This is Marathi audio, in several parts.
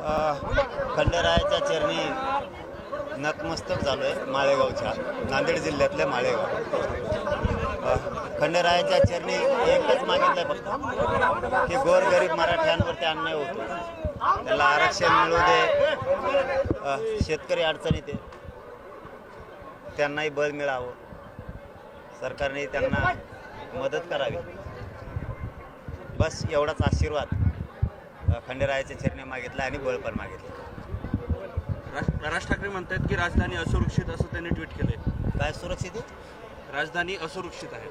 खंडरायाच्या चरणी नतमस्तक झालो आहे माळेगावच्या नांदेड जिल्ह्यातल्या माळेगाव. खंडरायाच्या चरणी एकच मागितलंय फक्त की गोरगरीब मराठ्यांवरती अन्याय होतो. त्याला आरक्षण मिळू दे. शेतकरी अडचणीत आहे. त्यांनाही बळ मिळावं. सरकारने त्यांना मदत करावी. बस एवढाच आशीर्वाद. अ, खंडेरायाच्या चरणी मागितला आणि बळ पण मागितलं. राज राज ठाकरे म्हणतात की राजधानी असुरक्षित असं त्यांनी ट्विट केलंय. काय सुरक्षित आहे? राजधानी असुरक्षित आहे.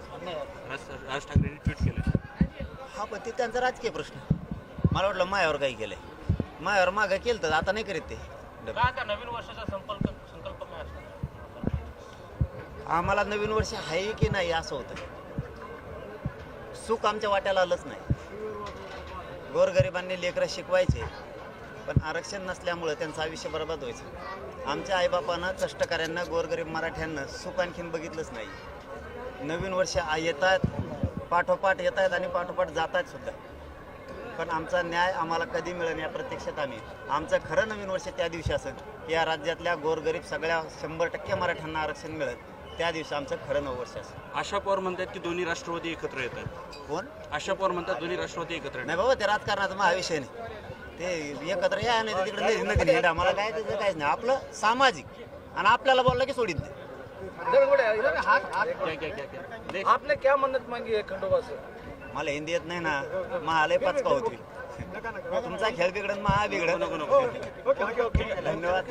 राज राज ठाकरेंनी ट्विट केलंय. हा पण ते त्यांचा राजकीय प्रश्न. मला वाटलं मायावर काही केलंय. मायावर मागं केलं तर आता नाही करीत ते. नवीन वर्षाचा संकल्प संकल्प आम्हाला नवीन वर्ष आहे की नाही असं होतं सुख आमच्या वाट्याला आलंच नाही. गोरगरिबांनी लेकरं शिकवायचे पण आरक्षण नसल्यामुळं त्यांचं आयुष्य बरबाद व्हायचं. आमच्या आईबापानं कष्टकऱ्यांना गोरगरीब मराठ्यांना सुख आणखीन बघितलंच नाही. नवीन वर्ष येतात पाठोपाठ येत आहेत आणि पाठोपाठ जात आहेत सुद्धा. पण आमचा न्याय आम्हाला कधी मिळेल या प्रत्यक्षात आम्ही. आमचं खरं नवीन वर्ष त्या दिवशी असेल की या राज्यातल्या गोरगरीब सगळ्या शंभर टक्के मराठ्यांना आरक्षण मिळेल. त्या दिवशी आमचं खरं नवं वर्ष असेल आशा पवार म्हणतात की दोन्ही राष्ट्रवादी एकत्र येत आहेत कोण? आशा पवार म्हणतात दोन्ही राष्ट्रवादी एकत्र नाही बाबा ते राजकारणाचा माझा विषय नाही. ते एकत्र या नाही तर तिकडे नदी नदी हिंडा मला काय त्याचं काहीच नाही. आपलं सामाजिक. आणि आपल्याला बोललं की सोडीत नाही. क्या क्या क्या क्या ले. आपने क्या मन्नत मांगी है खंडोबा से मला हिंदी येत नाही ना. महालय पाचका होती तुमचा खेळ बिघडन महा बिघडन. नको नको धन्यवाद.